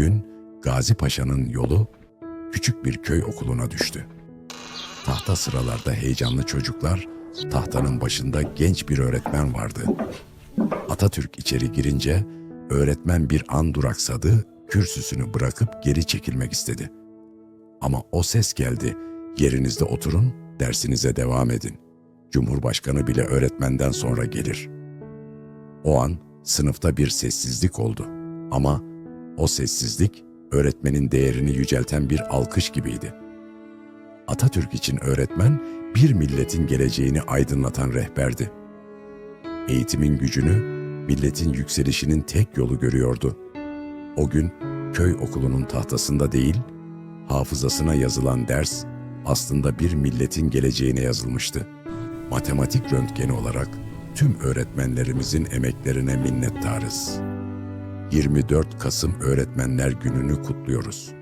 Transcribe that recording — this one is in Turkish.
gün Gazi Paşa'nın yolu küçük bir köy okuluna düştü. Tahta sıralarda heyecanlı çocuklar, tahtanın başında genç bir öğretmen vardı. Atatürk içeri girince öğretmen bir an duraksadı, kürsüsünü bırakıp geri çekilmek istedi. Ama o ses geldi, yerinizde oturun, dersinize devam edin. Cumhurbaşkanı bile öğretmenden sonra gelir. O an sınıfta bir sessizlik oldu. Ama o sessizlik öğretmenin değerini yücelten bir alkış gibiydi. Atatürk için öğretmen bir milletin geleceğini aydınlatan rehberdi. Eğitimin gücünü, milletin yükselişinin tek yolu görüyordu. O gün köy okulunun tahtasında değil, hafızasına yazılan ders aslında bir milletin geleceğine yazılmıştı. Matematik röntgeni olarak tüm öğretmenlerimizin emeklerine minnettarız. 24 Kasım Öğretmenler Günü'nü kutluyoruz.